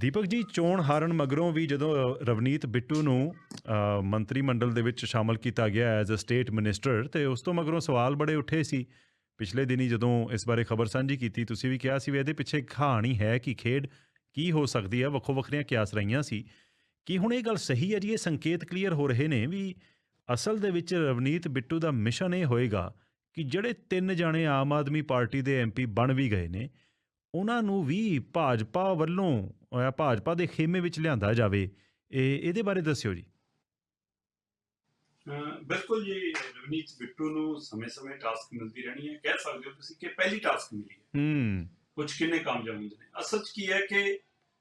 ਦੀਪਕ ਜੀ, ਚੋਣ ਹਾਰਨ ਮਗਰੋਂ ਵੀ ਜਦੋਂ ਰਵਨੀਤ ਬਿੱਟੂ ਨੂੰ ਮੰਤਰੀ ਮੰਡਲ ਦੇ ਵਿੱਚ ਸ਼ਾਮਲ ਕੀਤਾ ਗਿਆ ਐਜ਼ ਅ ਸਟੇਟ ਮਿਨਿਸਟਰ ਤੇ ਉਸ ਤੋਂ ਮਗਰੋਂ ਸਵਾਲ ਬੜੇ ਉੱਠੇ ਸੀ। ਪਿਛਲੇ ਦਿਨੀ ਜਦੋਂ ਇਸ ਬਾਰੇ ਖਬਰ ਸਾਂਝੀ ਕੀਤੀ, ਤੁਸੀਂ ਵੀ ਕਿਹਾ ਸੀ ਵੀ ਇਹਦੇ ਪਿੱਛੇ ਕਹਾਣੀ ਹੈ ਕਿ ਖੇਡ ਕੀ ਹੋ ਸਕਦੀ ਹੈ ਵੱਖੋ ਵੱਖਰੀਆਂ ਕਿਆਸ ਰਹੀਆਂ ਸੀ। ਕੀ ਹੁਣ ਇਹ ਗੱਲ ਸਹੀ ਹੈ ਜੀ? ਇਹ ਸੰਕੇਤ ਕਲੀਅਰ ਹੋ ਰਹੇ ਨੇ ਵੀ ਅਸਲ ਦੇ ਵਿੱਚ ਰਵਨੀਤ ਬਿੱਟੂ ਦਾ ਮਿਸ਼ਨ ਇਹ ਹੋਏਗਾ ਕਿ ਜਿਹੜੇ ਤਿੰਨ ਜਾਣੇ ਆਮ ਆਦਮੀ ਪਾਰਟੀ ਦੇ ਐਮਪੀ ਬਣ ਵੀ ਗਏ ਨੇ ਉਹਨਾਂ ਨੂੰ ਵੀ ਭਾਜਪਾ ਵੱਲੋਂ ਭਾਜਪਾ ਦੇ ਖੇਮੇ ਵਿੱਚ ਲਿਆਂਦਾ ਜਾਵੇ। ਇਹ ਇਹਦੇ ਬਾਰੇ ਦੱਸਿਓ ਜੀ। ਬਿਲਕੁਲ ਜੀ ਰਵਨੀਤ ਬਿੱਟੂ ਨੂੰ ਸਮੇਂ-ਸਮੇਂ ਟਾਸਕ ਮਿਲਦੀ ਰਹਿਣੀ ਹੈ। ਕਹਿ ਸਕਦੇ ਹੋ ਤੁਸੀਂ ਕਿ ਪਹਿਲੀ ਟਾਸਕ ਮਿਲੀ ਹੈ। ਹੂੰ। ਕੁਝ ਕਿੰਨੇ ਕਾਮਯਾਬ ਹੁੰਦੇ ਨੇ। ਅਸਲ 'ਚ ਕੀ ਹੈ ਕਿ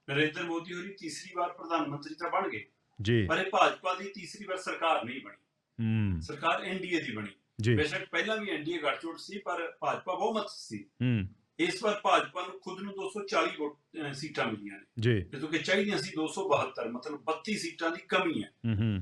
ਨਰਿੰਦਰ ਮੋਦੀ ਹੋਰੀ ਤੀਸਰੀ ਵਾਰ ਪ੍ਰਧਾਨ ਮੰਤਰੀ ਤਾਂ ਬਣ ਗਏ। ਜੀ। ਪਰ ਇਹ ਭਾਜਪਾ ਦੀ ਤੀਸਰੀ ਵਾਰ ਸਰਕਾਰ ਨਹੀਂ ਬਣੀ। ਹੂੰ। ਸਰਕਾਰ ਐਨਡੀਏ ਦੀ ਬਣੀ। ਜੀ। ਬੇਸ਼ੱਕ ਪਹਿਲਾਂ ਵੀ ਐਨਡੀਏ ਗੱਠਜੋੜ ਸੀ ਪਰ ਭਾਜਪਾ ਬਹੁਮਤ ਸੀ। ਹੂੰ। ਇਸ ਵਾਰ ਭਾਜਪਾ ਨੂੰ ਖੁਦ ਨੂੰ 240 ਵੋਟ ਸੀਟਾਂ ਮਿਲੀਆਂ ਨੇ। ਜੀ। ਜਦੋਂ ਕਿ ਚਾਹੀਦੀਆਂ ਸੀ 272 ਮਤਲਬ 32 ਸੀਟਾਂ ਦੀ ਕਮੀ ਹੈ।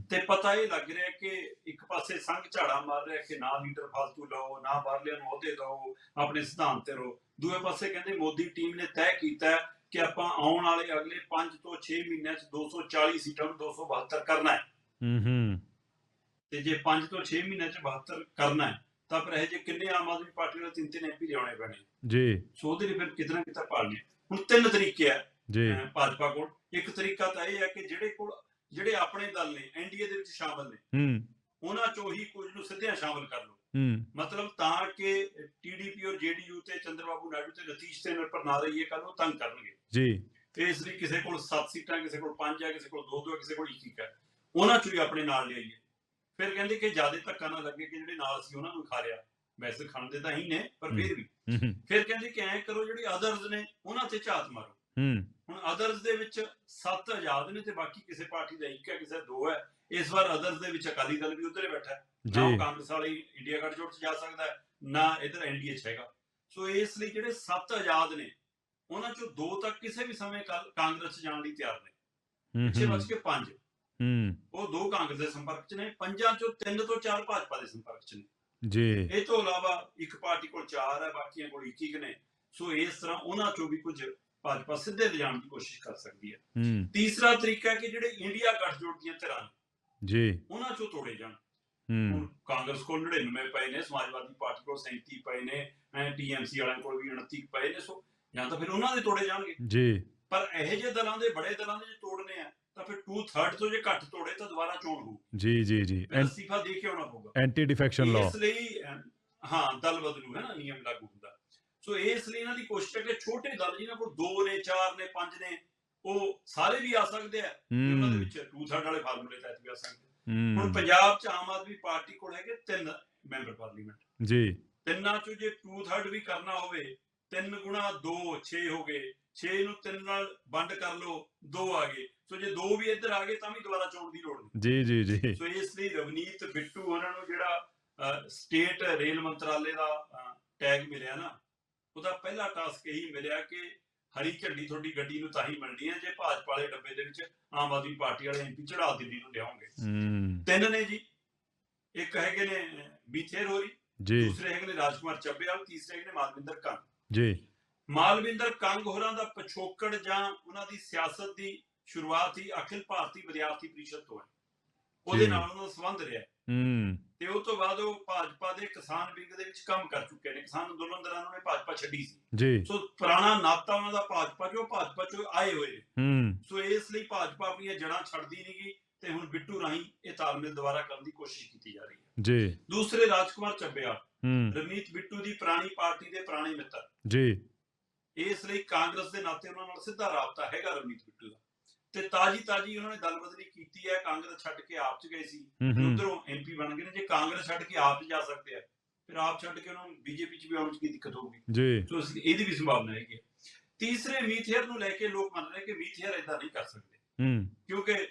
ਤੇ ਪਤਾ ਇਹ ਲੱਗ ਰਿਹਾ ਕਿ ਇੱਕ ਪਾਸੇ ਸੰਘ ਝਾੜਾ ਮਾਰ ਰਿਹਾ ਕਿ ਨਾ ਲੀਡਰ ਫਾਲਤੂ ਲਓ ਨਾ ਬਾਹਰਲਿਆਂ ਨੂੰ ਅਹੁਦੇ ਦਿਓ ਆਪਣੇ ਸਿਧਾਂਤ ਤੇ ਰਹੋ। ਦੂਏ ਪਾਸੇ ਕਹਿੰਦੇ ਮੋਦੀ ਟੀਮ ਨੇ ਤੈਅ ਕੀਤਾ ਕਿ ਆਪਾਂ ਆਉਣ ਵਾਲੇ ਅਗਲੇ 5 ਤੋਂ 6 ਮਹੀਨਿਆਂ 'ਚ 240 ਸੀਟਾਂ ਨੂੰ 272 ਕਰਨਾ ਹੈ। ਹੂੰ ਹੂੰ। ਤੇ ਜੇ 5 ਤੋਂ 6 ਮਹੀਨਿਆਂ 'ਚ 72 ਕਰਨਾ ਹੈ ਤਾਂ ਫਿਰ ਇਹ ਜੇ ਕਿੰਨੇ ਆਮ ਆਦਮੀ ਪਾਰਟੀ ਦੇ ਤਿੰਨ ਤਿੰਨ ਐਮਪੀ ਲਿਆਉਣੇ ਪੈਣੇ। ਜੀ। ਸੋ ਉਹਦੇ ਲਈ ਫਿਰ ਕਿਤਨਾ ਕਿਤਾ ਪਾਲਣੇ ਹੁਣ ਤਿੰਨ ਤਰੀਕੇ ਆ ਜੀ। ਭਾਜਪਾ ਕੋਲ। ਇੱਕ ਤਰੀਕਾ ਤਾਂ ਇਹ ਹੈ ਕਿ ਜਿਹੜੇ ਕੋਲ ਜਿਹੜੇ ਆਪਣੇ ਦਲ ਨੇ ਐਨਡੀਏ ਦੇ ਵਿੱਚ ਸ਼ਾਮਲ ਨੇ ਹੂੰ। ਉਹਨਾਂ ਚੋਂ ਹੀ ਕੁਝ ਨੂੰ ਸਿੱਧਿਆਂ ਸ਼ਾਮਲ ਕਰ ਲਓ। ਹੂੰ। ਮਤਲਬ ਤਾਂ ਕਿ ਟੀਡੀਪੀ ਔਰ ਜੇਡੀਯੂ ਤੇ ਚੰਦਰਬਾਬੂ ਨਾਇਡੂ ਤੇ ਨਤੀਸ਼ ਤੇ ਨਿਰਭਰ ਨਾ ਰਹੀਏ ਕੱਲ ਤੰਗ ਕਰਨਗੇ। ਜੀ। ਤੇ ਇਸ ਲਈ ਕਿਸੇ ਕੋਲ 7 ਸੀਟਾਂ ਕਿਸੇ ਕੋਲ 5 ਹੈ ਕਿਸੇ ਕੋਲ 2 2 ਹੈ ਕਿਸੇ ਕੋਲ 1 1 ਹੈ ਉਹਨਾਂ ਚੋਂ ਹੀ ਆਪਣੇ ਨਾਲ ਲਿਆਈਏ। ਫਿਰ ਕਹਿੰਦੇ ਕਿ ਜ਼ਿਆਦਾ ਧੱਕਾ ਨਾ ਲੱਗੇ ਕਿ ਜਿਹੜੇ ਨਾਲ ਸੀ ਉਹਨਾਂ ਨੂੰ ਖਾ ਲਿਆ। ਵੈਸੇ ਖਾਣ ਦੇ ਤਾਂ ਹੀ ਨੇ ਪਰ ਫਿਰ ਵੀ। ਫਿਰ ਕਹਿੰਦੇ ਕਿ ਐਂ ਕਰੋ ਜਿਹੜੀ ਅਦਰਸ ਨੇ ਉਹਨਾਂ ਤੇ ਝਾਤ ਮਾਰੋ। ਹੁਣ ਅਦਰਸ ਦੇ ਵਿੱਚ 7 ਆਜ਼ਾਦ ਨੇ ਤੇ ਬਾਕੀ ਕਿਸੇ ਪਾਰਟੀ ਦਾ ਇੱਕ ਹੈ ਕਿਸੇ ਦਾ ਹੈ। ਇਸ ਵਾਰ ਅਦਰਸ ਦੇ ਵਿੱਚ ਅਕਾਲੀ ਦਲ ਵੀ ਉਧਰ ਬੈਠਾ ਹੈ। ਨਾ ਕਾਂਗਰਸ ਵਾਲੀ ਇੰਡੀਆ ਗੱਠਜੋੜ ਚ ਜਾ ਸਕਦਾ ਹੈ, ਨਾ ਇਧਰ ਐਨਡੀਏ ਚ ਹੈਗਾ। ਸੋ ਇਸ ਲਈ ਜਿਹੜੇ ਸੱਤ ਆਜ਼ਾਦ ਨੇ ਉਹਨਾਂ ਚੋਂ ਦੋ ਤੱਕ ਕਿਸੇ ਵੀ ਸਮੇਂ ਕਾਂਗਰਸ ਜਾਣ ਲਈ ਤਿਆਰ ਨੇ। ਪਿੱਛੇ ਬਚ ਕੇ ਪੰਜ। ਹੂੰ। ਉਹ ਦੋ ਕਾਂਗਰਸ ਦੇ ਸੰਪਰਕ ਚ ਨੇ ਪੰਜਾਂ ਚੋਂ ਤਿੰਨ ਤੋਂ ਚਾਰ ਭਾਜਪਾ ਦੇ ਸੰਪਰਕ ਚ ਨੇ। ਜੀ। ਇਹ ਤੋਂ ਇਲਾਵਾ ਇੱਕ ਪਾਰਟੀ ਕੋਲ ਚਾਰ ਹੈ ਬਾਕੀਆਂ ਕੋਲ ਇੱਕ ਇੱਕ ਨੇ। ਸੋ ਇਸ ਤਰ੍ਹਾਂ ਉਹਨਾਂ ਚੋਂ ਵੀ ਕੁਝ ਭਾਜਪਾ ਸਿੱਧੇ ਲਿਜਾਣ ਦੀ ਕੋਸ਼ਿਸ਼ ਕਰ ਸਕਦੀ ਹੈ। ਹੂੰ। ਤੀਸਰਾ ਤਰੀਕਾ ਹੈ ਕਿ ਜਿਹੜੇ ਇੰਡੀਆ ਗੱਠਜੋੜ ਦੀਆਂ ਧਿਰਾਂ ਜੀ। ਉਹਨਾਂ ਚੋਂ ਤੋੜੇ ਜਾਣ। ਹੂੰ। ਕਾਂਗਰਸ ਕੋਲ 99 ਪਏ ਨੇ ਸਮਾਜਵਾਦੀ ਪਾਰਟੀ ਕੋਲ 37 ਪਏ ਨੇ ਐ ਟੀਐਮਸੀ ਵਾਲਿਆਂ ਕੋਲ ਵੀ 29 ਪਏ ਨੇ। ਸੋ ਜਾਂ ਤਾਂ ਫਿਰ ਉਹਨਾਂ ਦੇ ਤੋੜੇ ਜਾਣਗੇ। ਜੀ। ਪਰ ਇਹੋ ਜਿਹੇ ਦਲਾਂ ਦੇ ਬੜੇ ਦਲਾਂ ਦੇ ਜੇ ਤੋੜਨੇ ਆ ਤਾਂ ਫਿਰ 2/3 ਤੋਂ ਜੇ ਘੱਟ ਤੋੜੇ ਤਾਂ ਦੁਬਾਰਾ ਚੋਣ ਹੋਊ। ਜੀ ਜੀ ਜੀ। ਅਸਤੀਫਾ ਦੇ ਕੇ ਆਉਣਾ ਪਊਗਾ। ਐਂਟੀ ਡਿਫੈਕਸ਼ਨ ਲਾਅ ਇਸ ਲਈ ਹਾਂ ਦਲ ਬਦਲੂ ਹੈ ਨਾ ਨਿਯਮ ਲਾਗੂ ਹੁੰਦਾ। ਸੋ ਇਸ ਲਈ ਇਹਨਾਂ ਦੀ ਕੋਸ਼ਿਸ਼ ਹੈ ਕਿ ਛੋਟੇ ਦਲ ਜਿਹਨਾਂ ਕੋਲ 2 ਨੇ 4 ਨੇ 5 ਨੇ ਉਹ ਸਾਰੇ ਵੀ ਆ ਸਕਦੇ ਆ। ਉਹਨਾਂ ਦੇ ਵਿੱਚ 2/3 ਵਾਲੇ ਫਾਰਮੂਲੇ ਤਹਿਤ ਵੀ ਆ ਸਕਦੇ। ਹੁਣ ਪੰਜਾਬ ਚ ਆਮ ਆਦਮੀ ਪਾਰਟੀ ਕੋਲ ਹੈਗੇ ਤਿੰਨ ਮੈਂਬਰ ਪਾਰਲੀਮੈਂਟ। ਜੀ। ਤਿੰਨਾਂ ਚੋਂ ਜੇ 2/3 ਵੀ ਕਰਨਾ ਹੋਵੇ 3 ਗੁਣਾ 2 6 ਹੋ ਗਏ। 6 ਨੂੰ 3 ਨਾਲ ਵੰਡ ਕਰ ਲਓ 2 ਆ ਗਏ। ਸੋ ਜੇ 2 ਵੀ ਇੱਧਰ ਆ ਗਏ ਤਾਂ ਵੀ ਦੁਬਾਰਾ ਚੋਣ ਦੀ ਲੋੜ ਨਹੀਂ। ਜੀ ਜੀ ਜੀ। ਸੋ ਇਸ ਲਈ ਰਵਨੀਤ ਬਿੱਟੂ ਉਹਨਾਂ ਨੂੰ ਜਿਹੜਾ ਸਟੇਟ ਰੇਲ ਮੰਤਰਾਲੇ ਦਾ ਟੈਗ ਮਿਲਿਆ ਨਾ ਉਹਦਾ ਪਹਿਲਾ ਟਾਸਕ ਇਹੀ ਮਿਲਿਆ ਕਿ ਹਰੀ ਝੰਡੀ ਤੁਹਾਡੀ ਗੱਡੀ ਨੂੰ ਤਾਂ ਹੀ ਮਿਲਣੀ ਹੈ ਜੇ ਭਾਜਪਾ ਵਾਲੇ ਡੱਬੇ ਦੇ ਵਿੱਚ ਆਮ ਆਦਮੀ ਪਾਰਟੀ ਵਾਲੇ ਐਮਪੀ ਚੜਾ ਦਿੱਲੀ ਨੂੰ ਲਿਆਉਂਗੇ ਤਿੰਨ ਨੇ ਜੀ। ਇੱਕ ਹੈਗੇ ਨੇ ਬੀਥੇਰ ਹੋਰੀ ਜੀ। ਦੂਸਰੇ ਹੈਗੇ ਨੇ ਰਾਜਕੁਮਾਰ ਚੱਬੇਵਾਲ ਤੀਸਰੇ ਹੈਗੇ ਨੇ ਮਾਲਵਿੰਦਰ ਕੰਗ ਜੀ। ਮਾਲਵਿੰਦਰ ਕੰਗ ਹੋਰਾਂ ਦਾ ਪਿਛੋਕੜ ਜਾਂ ਉਹਨਾਂ ਦੀ ਸਿਆਸਤ ਦੀ ਸ਼ੁਰੂਆਤ ਹੀ ਅਖਿਲ ਭਾਰਤੀ ਵਿਦਿਆਰਥੀ ਪ੍ਰੀਸ਼ਦ ਤੋਂ ਹੈ। ਉਹਦੇ ਜੀ। ਨਾਲ ਉਹਨਾਂ ਦਾ ਸੰਬੰਧ ਰਿਹਾ ਹੈ। ਤੇ ਉਹ ਤੋਂ ਬਾਅਦ ਉਹ ਭਾਜਪਾ ਦੇ ਕਿਸਾਨ ਵਿੰਗ ਦੇ ਵਿੱਚ ਕੰਮ ਕਰ ਚੁੱਕੇ ਨੇ। ਕਿਸਾਨ ਅੰਦੋਲਨ ਦੌਰਾਨ ਉਹਨੇ ਭਾਜਪਾ ਛੱਡੀ ਸੀ। ਜੀ। ਸੋ ਪੁਰਾਣਾ ਨਾਤਾ ਉਹਨਾਂ ਦਾ ਭਾਜਪਾ ਚੋਂ ਭਾਜਪਾ ਚੋਂ ਆਏ ਹੋਏ ਨੇ। ਹੂੰ। ਸੋ ਇਸ ਲਈ ਭਾਜਪਾ ਆਪਣੀਆਂ ਜੜਾਂ ਛੱਡਦੀ ਨਹੀਂਗੀ ਤੇ ਹੁਣ ਬਿੱਟੂ ਰਾਹੀਂ ਇਹ ਤਾਲਮੇਲ ਦੁਬਾਰਾ ਕਰਨ ਦੀ ਕੋਸ਼ਿਸ਼ ਕੀਤੀ ਜਾ ਰਹੀ ਹੈ। ਜੀ। ਦੂਸਰੇ ਰਾਜਕੁਮਾਰ ਚੱਬੇਵਾਲ। ਹੂੰ। ਰਵਨੀਤ ਬਿੱਟੂ ਦੀ ਪੁਰਾਣੀ ਪਾਰਟੀ ਦੇ ਪੁਰਾਣੇ ਮਿੱਤਰ। ਜੀ। ਇਸ ਲਈ ਕਾਂਗਰਸ ਦੇ ਨਾਤੇ ਉਹਨਾਂ ਨਾਲ ਸਿੱਧਾ ਰਾਬਤਾ ਹੈਗਾ ਰਵਨੀਤ ਬਿੱਟੂ ਦਾ। ਤੇ ਤਾਜੀ ਤਾਜੀ ਉਹਨਾਂ ਨੇ ਦਲ ਬਦਲੀ ਕੀਤੀ ਹੈ ਕਾਂਗਰਸ ਛੱਡ ਕੇ ਆਪ ਚ ਗਏ ਸੀ। ਉਧਰੋਂ ਐਮਪੀ ਬਣ ਗਏ ਨੇ। ਜੇ ਕਾਂਗਰਸ ਛੱਡ ਕੇ ਆਪ ਚ ਜਾ ਸਕਦੇ ਆ ਫਿਰ ਆਪ ਛੱਡ ਕੇ ਉਹਨਾਂ ਨੂੰ ਬੀਜੇਪੀ ਚ ਵੀ ਆਉਣ ਚ ਕੀ ਦਿੱਕਤ ਹੋਊਗੀ? ਜੀ। ਸੋ ਇਹਦੀ ਵੀ ਸੰਭਾਵਨਾ ਹੈਗੀ। ਤੀਸਰੇ ਮੀਥੇਅਰ ਨੂੰ ਲੈ ਕੇ ਲੋਕ ਮੰਨ ਰਹੇ ਕਿ ਮੀਥੇਅਰ ਇਦਾਂ ਨਹੀਂ ਕਰ ਸਕਦੇ। ਹੂੰ। ਕਿਉਂਕਿ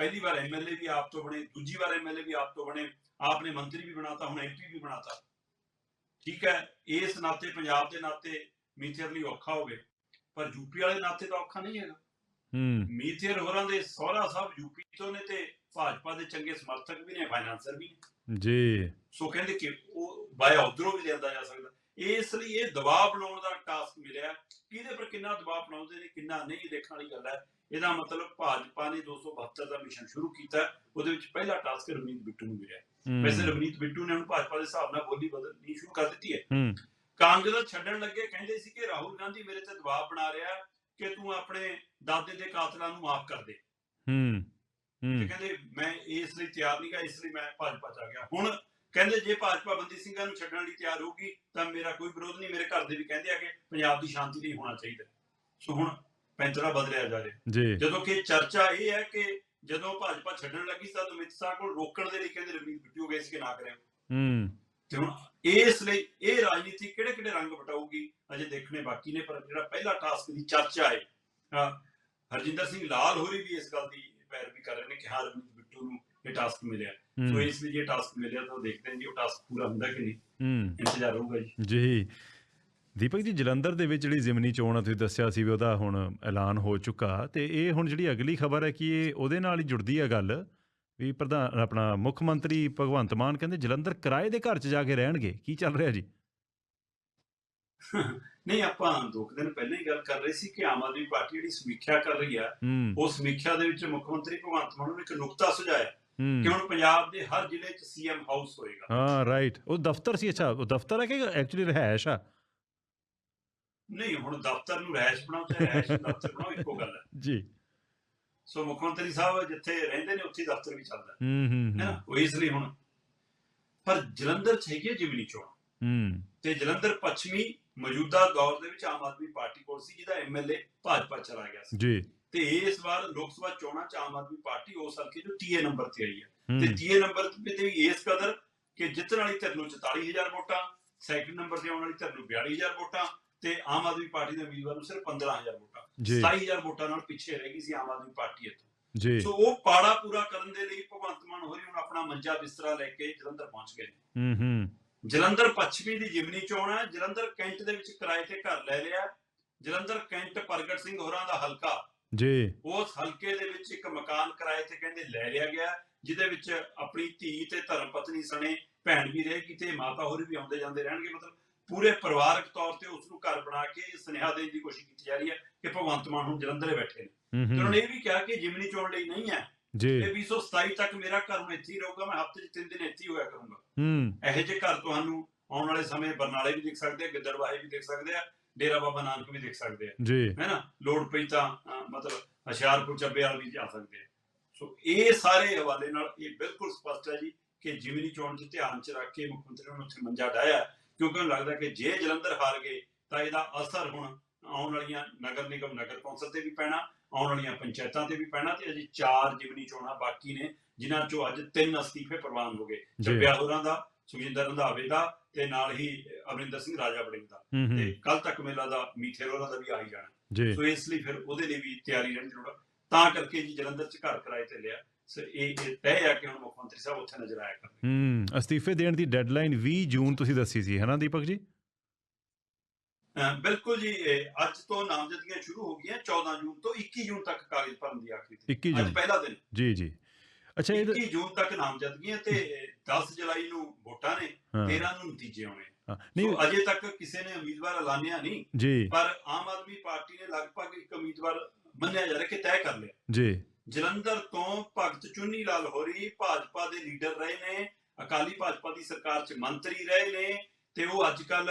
ਵਾਰ ਐਮਐਲਏ ਵੀ ਆਪ ਤੋਂ ਬਣੇ ਦੂਜੀ ਵਾਰ ਐਮਐਲਏ ਵੀ ਆਪ ਤੋਂ ਬਣੇ ਆਪ ਨੇ ਮੰਤਰੀ ਵੀ ਬਣਾਤਾ ਹੁਣ ਐਮਪੀ ਵੀ ਬਣਾਤਾ। ਠੀਕ ਹੈ ਇਸ ਨਾਤੇ ਪੰਜਾਬ ਦੇ ਨਾਤੇ ਮੀਥੇਅਰ ਲਈ ਔਖਾ ਹੋਵੇ ਪਰ ਯੂਪੀ ਵਾਲੇ ਨਾਤੇ ਤਾਂ ਔਖਾ ਨਹੀਂ ਹੈਗਾ। ਹੂੰ। ਮੀਥੇਅਰ ਹੋਰਾਂ ਦੇ ਸਹੁਰਾ ਸਾਹਿਬ ਯੂਪੀ ਤੋਂ ਨੇ ਤੇ ਭਾਜਪਾ ਦੇ ਚੰਗੇ ਸਮਰਥਕ ਵੀ ਨੇ ਫਾਈਨਾਂਸਰ ਵੀ ਨੇ। ਜੀ। ਸੋ ਕਹਿੰਦੇ ਕਿ ਉਹ ਬਾਇਆ ਉਧਰੋਂ ਵੀ ਲਿਆਂਦਾ ਜਾ ਸਕਦਾ। ਇਸ ਲਈ ਇਹ ਦਬਾਅ ਬਣਾਉਣ ਦਾ ਟਾਸਕ ਮਿਲਿਆ। ਕਿਹਦੇ ਪਰ ਕਿੰਨਾ ਦਬਾਅ ਬਣਾਉਂਦੇ ਨੇ ਕਿੰਨਾ ਨਹੀਂ ਦੇਖਣ ਵਾਲੀ ਗੱਲ ਹੈ। ਇਹਦਾ ਮਤਲਬ ਭਾਜਪਾ ਨੇ 272 ਦਾ ਮਿਸ਼ਨ ਸ਼ੁਰੂ ਕੀਤਾ। ਉਹਦੇ ਵਿੱਚ ਪਹਿਲਾ ਟਾਸਕ ਰਵਨੀਤ ਬਿੱਟੂ ਨੂੰ ਮਿਲਿਆ। ਵੈਸੇ ਰਵਨੀਤ ਬਿੱਟੂ ਨੇ ਹੁਣ ਭਾਜਪਾ ਦੇ ਹਿਸਾਬ ਨਾਲ ਬੋਲੀ ਬਦਲਣੀ ਸ਼ੁਰੂ ਕਰ ਦਿੱਤੀ ਹੈ। ਕਾਂਗਰਸ ਛੱਡਣ ਲੱਗੇ ਕਹਿੰਦੇ ਸੀ ਕਿ ਰਾਹੁਲ ਗਾਂਧੀ ਮੇਰੇ ਤੇ ਦਬਾਅ ਬਣਾ ਰਿਹਾ ਕਿ ਤੂੰ ਆਪਣੇ ਦਾਦੇ ਦੇ ਕਾਤਲਾਂ ਨੂੰ ਮਾਫ ਕਰ ਦੇ। ਹੂੰ। ਤੇ ਹੂੰ ਕਹਿੰਦੇ ਮੈਂ ਇਸ ਲਈ ਤਿਆਰ ਨਹੀਂ ਗਾ ਇਸ ਲਈ ਮੈਂ ਭਾਜਪਾ ਚ ਆ ਗਿਆ। ਹੁਣ ਕਹਿੰਦੇ ਜੇ ਭਾਜਪਾ ਬੰਦੀ ਸਿੰਘਾਂ ਨੂੰ ਛੱਡਣ ਲਈ ਤਿਆਰ ਹੋਊਗੀ ਤਾਂ ਮੇਰਾ ਕੋਈ ਵਿਰੋਧ ਨਹੀਂ ਮੇਰੇ ਘਰ ਦੇ ਵੀ ਕਹਿੰਦੇ ਆ ਕਿ ਪੰਜਾਬ ਦੀ ਸ਼ਾਂਤੀ ਲਈ ਹੋਣਾ ਚਾਹੀਦਾ। ਸੋ ਹੁਣ ਪੈਂਤਰਾ ਬਦਲਿਆ ਜਾ ਰਿਹਾ। ਜੀ। ਜਦੋਂ ਕਿ ਚਰਚਾ ਇਹ ਹੈ ਕਿ ਜਦੋਂ ਭਾਜਪਾ ਛੱਡਣ ਲੱਗੀ ਤਾਂ ਅਮਿਤ ਸ਼ਾਹ ਕੋਲ ਰੋਕਣ ਦੇ ਲਈ ਕਹਿੰਦੇ ਰਵਨੀਤ ਬਿੱਟੂ ਹੋ ਗਏ ਸੀ ਕਿ ਨਾ ਕਰਿਓ ਹੂੰ। ਤੇ ਹੁਣ ਇਸ ਲਈ ਇਹ ਰਾਜਨੀਤੀ ਕਿਹੜੇ ਕਿਹੜੇ ਰੰਗ ਵਟਾਊਗੀ ਅਜੇ ਦੇਖਣੇ ਬਾਕੀ ਨੇ ਪਰ ਜਿਹੜਾ ਪਹਿਲਾ ਟਾਸਕ ਦੀ ਚਰਚਾ ਹੈ ਹਰਜਿੰਦਰ ਸਿੰਘ ਲਾਲ ਹੋਰੀ ਵੀ ਇਸ ਗੱਲ ਦੀ ਪੈਰਵੀ ਕਰ ਰਹੇ ਨੇ ਕਿ ਹਾਂ ਰਵਨੀਤ ਬਿੱਟੂ ਨੂੰ ਇਹ ਟਾਸਕ ਮਿਲਿਆ। ਸੋ ਇਸ ਲਈ ਜੇ ਟਾਸਕ ਮਿਲਿਆ ਤਾਂ ਦੇਖਦੇ ਹਾਂ ਜੀ ਉਹ ਟਾਸਕ ਪੂਰਾ ਹੁੰਦਾ ਕਿ ਨਹੀਂ। ਹੂੰ। ਇੰਤਜ਼ਾਰ ਹੋਊਗਾ ਜੀ। ਜੀ। ਦੀਪਕ ਜੀ ਜਲੰਧਰ ਦੇ ਵਿੱਚ ਜਿਹੜੀ ਜ਼ਿਮਨੀ ਚੋਣ ਆ ਤੁਸੀਂ ਦੱਸਿਆ ਸੀ ਵੀ ਉਹਦਾ ਹੁਣ ਐਲਾਨ ਹੋ ਚੁੱਕਾ ਤੇ ਇਹ ਹੁਣ ਜਿਹੜੀ ਅਗਲੀ ਖਬਰ ਹੈ ਕਿ ਇਹ ਉਹਦੇ ਨਾਲ ਹੀ ਜੁੜਦੀ ਹੈ ਗੱਲ ਵੀ ਪ੍ਰਧਾਨ ਆਪਣਾ ਮੁੱਖ ਮੰਤਰੀ ਭਗਵੰਤ ਮਾਨ ਕਹਿੰਦੇ ਜਲੰਧਰ ਕਿਰਾਏ ਦੇ ਘਰ 'ਚ ਜਾ ਕੇ ਰਹਿਣਗੇ। ਕੀ ਚੱਲ ਰਿਹਾ ਜੀ? ਨਹੀਂ ਆਪਾਂ ਦੋ ਦਿਨ ਪਹਿਲਾਂ ਹੀ ਗੱਲ ਕਰ ਰਹੇ ਸੀ ਕਿ ਆਮ ਆਦਮੀ ਪਾਰਟੀ ਜਿਹੜੀ ਸਮੀਖਿਆ ਕਰ ਰਹੀ ਆ ਉਹ ਸਮੀਖਿਆ ਦੇ ਵਿੱਚ ਮੁੱਖ ਮੰਤਰੀ ਭਗਵੰਤ ਮਾਨ ਨੂੰ ਇੱਕ ਨੁਕਤਾ ਸੁਝਾਇਆ ਕਿ ਹੁਣ ਪੰਜਾਬ ਦੇ ਹਰ ਜ਼ਿਲ੍ਹੇ 'ਚ ਸੀਐਮ ਹਾਊਸ ਹੋਏਗਾ। ਹਾਂ ਰਾਈਟ ਉਹ ਦਫ਼ਤਰ ਸੀ ਅੱਛਾ ਉਹ ਦਫ਼ਤਰ ਹੈ ਕਿ ਐਕਚੁਅਲੀ ਰਹਿائش ਆ? ਨਹੀਂ ਹੁਣ ਦਫ਼ਤਰ ਨੂੰ ਰਹਿਸ਼ ਬਣਾਓ ਚਾਹੇ ਰਹਿਸ਼ ਨੂੰ ਦਫ਼ਤਰ ਬਣਾਓ ਇੱਕੋ ਗੱਲ ਹੈ। ਜੀ। ਸੋ ਮੁੱਖ ਮੰਤਰੀ ਸਾਹਿਬ ਜਿੱਥੇ ਰਹਿੰਦੇ ਨੇ ਉੱਥੇ ਦਫ਼ਤਰ ਵੀ ਚੱਲਦਾ। ਹੈ ਹੂੰ ਹੂੰ। ਹੈ ਨਾ? ਉਹ ਇਸ ਲਈ ਹੁਣ। ਪਰ ਜਲੰਧਰ ਚ ਹੈਗੀ ਜਿਮਨੀ ਚੋਣ। ਹੂੰ। ਤੇ ਜਲੰਧਰ ਪੱਛਮੀ ਮੌਜੂਦਾ ਦੌਰ ਦੇ ਵਿੱਚ ਆਮ ਆਦਮੀ ਪਾਰਟੀ ਕੋਲ ਸੀ ਜਿਹਦਾ ਐਮਐਲਏ ਭਾਜਪਾ ਚਲਾ ਗਿਆ ਸੀ। ਜੀ। ਤੇ ਇਸ ਵਾਰ ਲੋਕ ਸਭਾ ਚੋਣਾਂ ਚ ਆਮ ਆਦਮੀ ਪਾਰਟੀ ਉਸ ਹਲਕੇ ਜੋ ਤੀਏ ਨੰਬਰ ਤੇ ਆਈ ਹੈ। ਹੂੰ। ਤੇ ਤੀਏ ਨੰਬਰ ਤੇ ਵੀ ਇਸ ਕਦਰ ਕਿ ਜਿੱਤਣ ਵਾਲੀ ਧਿਰ ਨੂੰ 44000 ਵੋਟਾਂ ਸੈਕੰਡ ਨੰਬਰ ਤੇ ਆਉਣ ਵਾਲੀ ਧਿਰ ਨੂੰ 42000 ਵੋਟਾਂ ਤੇ ਆਮ ਆਦਮੀ ਪਾਰਟੀ ਦੇ ਉਮੀਦਵਾਰ ਨੂੰ ਸਿਰਫ 15000 ਵੋਟਾਂ। ਜੀ। 27000 ਵੋਟਾਂ ਨਾਲ ਪਿੱਛੇ ਰਹਿ ਗਈ ਸੀ ਆਮ ਆਦਮੀ ਪਾਰਟੀ ਇੱਥੋਂ। ਜੀ। ਸੋ ਉਹ ਪਾੜਾ ਪੂਰਾ ਕਰਨ ਦੇ ਲਈ ਭਗਵੰਤ ਮਾਨ ਹੋਰੀ ਹੁਣ ਆਪਣਾ ਮੰਜਾ ਬਿਸਤਰਾ ਲੈ ਕੇ ਜਲੰਧਰ ਪਹੁੰਚ ਗਏ ਹੂੰ ਹੂੰ। ਜਲੰਧਰ ਪੱਛਮੀ ਦੀ ਜਿਮਨੀ ਚੋਣ ਹੈ। ਜਲੰਧਰ ਕੈਂਟ ਦੇ ਵਿੱਚ ਕਿਰਾਏ ਤੇ ਘਰ ਲੈ ਲਿਆ। ਜਲੰਧਰ ਕੈਂਟ ਪ੍ਰਗਟ ਸਿੰਘ ਹੋਰਾਂ ਦਾ ਹਲਕਾ। ਜੀ। ਉਸ ਹਲਕੇ ਦੇ ਵਿੱਚ ਇੱਕ ਮਕਾਨ ਕਿਰਾਏ ਤੇ ਕਹਿੰਦੇ ਲੈ ਲਿਆ ਗਿਆ ਜਿਹਦੇ ਵਿੱਚ ਆਪਣੀ ਧੀ ਤੇ ਧਰਮ ਪਤਨੀ ਸਣੇ ਭੈਣ ਵੀ ਰਹੇਗੀ ਤੇ ਮਾਤਾ ਹੋਰੀ ਵੀ ਆਉਂਦੇ ਜਾਂਦੇ ਰਹਿਣਗੇ। ਮਤਲਬ ਪੂਰੇ ਪਰਿਵਾਰਕ ਤੌਰ ਤੇ ਉਸ ਨੂੰ ਘਰ ਬਣਾ ਕੇ ਸੁਨੇਹਾ ਦੇਣ ਦੀ ਕੋਸ਼ਿਸ਼ ਕੀਤੀ ਜਾ ਰਹੀ ਹੈ ਕਿ ਭਗਵੰਤ ਮਾਨ ਹੁਣ ਜਲੰਧਰੇ ਬੈਠੇ ਨੇ। ਤੇ ਉਹਨਾਂ ਨੇ ਇਹ ਵੀ ਕਿਹਾ ਕਿ ਜਿਮਨੀ ਚੋਣ ਲਈ ਨਹੀਂ ਹੈ ਜੀ। ਇਹ 227 ਤੱਕ ਮੇਰਾ ਘਰ ਹੁਣ ਇੱਥੇ ਹੀ ਰਹੂਗਾ ਮੈਂ ਹਫ਼ਤੇ 'ਚ ਤਿੰਨ ਦਿਨ ਇੱਥੇ ਹੀ ਹੋਇਆ ਕਰੂੰਗਾ। ਹੂੰ। ਇਹੋ ਜਿਹੇ ਘਰ ਤੁਹਾਨੂੰ ਆਉਣ ਵਾਲੇ ਸਮੇਂ ਬਰਨਾਲੇ ਵੀ ਦੇਖ ਸਕਦੇ ਆ ਗਿੱਦੜਵਾਹੀ ਵੀ ਦੇਖ ਸਕਦੇ ਆ ਡੇਰਾ ਬਾਬਾ ਨਾਨਕ ਵੀ ਦੇਖ ਸਕਦੇ ਆ। ਜੀ। ਹੈ ਨਾ? ਲੋੜ ਪਈ ਤਾਂ ਮਤਲਬ ਹੁਸ਼ਿਆਰਪੁਰ ਚੱਬੇਵਾਲ ਵੀ ਜਾ ਸਕਦੇ ਆ। ਸੋ ਇਹ ਸਾਰੇ ਹਵਾਲੇ ਨਾਲ ਇਹ ਬਿਲਕੁਲ ਸਪਸ਼ਟ ਹੈ ਜੀ ਕਿ ਜਿਮਨੀ ਚੋਣ 'ਚ ਧਿਆਨ 'ਚ ਰੱਖ ਕੇ ਮੁੱਖ ਮੰਤਰੀ ਨੂੰ ਉੱਥੇ ਮੰਜਾ ਡਾਇਆ ਕਿਉਂਕਿ ਉਹਨੂੰ ਲੱਗਦਾ ਕਿ ਜੇ ਜਲੰਧਰ ਹਾਰ ਗਏ ਤਾਂ ਇਹਦਾ ਅਸਰ ਹੁਣ ਆਉਣ ਵਾਲੀਆਂ ਨਗਰ ਨਿਗਮ ਨਗਰ ਕੌਂਸਲ ਤੇ ਵੀ ਪੈਣਾ ਆਉਣ ਵਾਲੀਆਂ ਪੰਚਾਇਤਾਂ ਤੇ ਵੀ ਪੈਣਾ ਤੇ ਅਜੇ ਚਾਰ ਜਿਮਨੀ ਚੋਣਾਂ ਬਾਕੀ ਨੇ ਜਿਨ੍ਹਾਂ ਚੋਂ ਅੱਜ ਤਿੰਨ ਅਸਤੀਫੇ ਪ੍ਰਵਾਨ ਹੋ ਗਏ। ਜੀ। ਚੱਬਿਆ ਹੋਰਾਂ ਦਾ ਸੁਖਜਿੰਦਰ ਰੰਧਾਵੇ ਦਾ ਤੇ ਨਾਲ ਹੀ ਅਮਰਿੰਦਰ ਸਿੰਘ ਰਾਜਾ ਵੜਿੰਗ ਦਾ ਤੇ ਕੱਲ ਤੱਕ ਮੇਲਾ ਦਾ ਮੀਥੇ ਹੋਰਾਂ ਦਾ ਵੀ ਆ ਹੀ ਜਾਣਾ। ਸੋ ਇਸ ਲਈ ਫਿਰ ਉਹਦੇ ਲਈ ਵੀ ਤਿਆਰੀ ਰਹਿਣ ਆ। ਤਾਂ ਕਰਕੇ ਜੀ ਜਲੰਧਰ ਚ ਘਰ ਕਿਰਾਏ ਤੇ ਲਿਆ। ਸੋ ਇਹ ਇਹ ਤੈਅ ਆ ਕਿ ਹੁਣ ਮੁੱਖ ਮੰਤਰੀ ਸਾਹਿਬ ਉੱਥੇ ਨਜ਼ਰ ਆਇਆ ਕਰਨਗੇ। ਹੂੰ ਅਸਤੀਫੇ ਦੇਣ ਦੀ ਡੈਡਲਾਈਨ 20 ਜੂਨ ਤੁਸੀਂ ਦੱਸੀ ਸੀ ਹੈ ਨਾ ਦੀਪਕ ਜੀ? ਬਿਲਕੁਲ ਜੀ ਅੱਜ ਤੋਂ ਨਾਮਜ਼ਦਗੀਆਂ ਸ਼ੁਰੂ ਹੋ ਗਈਆਂ 14 ਜੂਨ ਤੋਂ 21 ਜੂਨ ਤੱਕ ਕਾਗਜ਼ ਭਰਨ ਦੀ ਆਖਰੀ 21 ਤਰੀਕ ਅੱਜ ਪਹਿਲਾ ਦਿਨ। ਜੀ ਜੀ। ਅੱਛਾ ਇਹ 21 ਜੂਨ ਤੱਕ ਨਾਮਜ਼ਦਗੀਆਂ ਤੇ 10 ਜੁਲਾਈ ਨੂੰ ਵੋਟਾਂ ਨੇ ਹਾਂ। 13 ਨੂੰ ਨਤੀਜੇ ਆਉਣੇ। ਨਹੀਂ। ਅਜੇ ਤੱਕ ਕਿਸੇ ਨੇ ਉਮੀਦਵਾਰ ਐਲਾਨਿਆ ਨਹੀਂ ਜੀ। ਪਰ ਆਮ ਆਦਮੀ ਪਾਰਟੀ ਨੇ ਲਗਭਗ ਇੱਕ ਉਮੀਦਵਾਰ ਮੰਨਿਆ ਜਾ ਰਿਹਾ ਕਿ ਤੈਅ ਕਰ ਲਿਆ। ਜੀ। ਜਲੰਧਰ ਤੋਂ ਭਗਤ ਚੁੰਨੀ ਲਾਲ ਹੋਰੀ ਭਾਜਪਾ ਦੇ ਲੀਡਰ ਰਹੇ ਨੇ। ਅਕਾਲੀ ਭਾਜਪਾ ਦੀ ਸਰਕਾਰ 'ਚ ਮੰਤਰੀ ਰਹੇ ਨੇ ਤੇ ਉਹ ਅੱਜ ਕੱਲ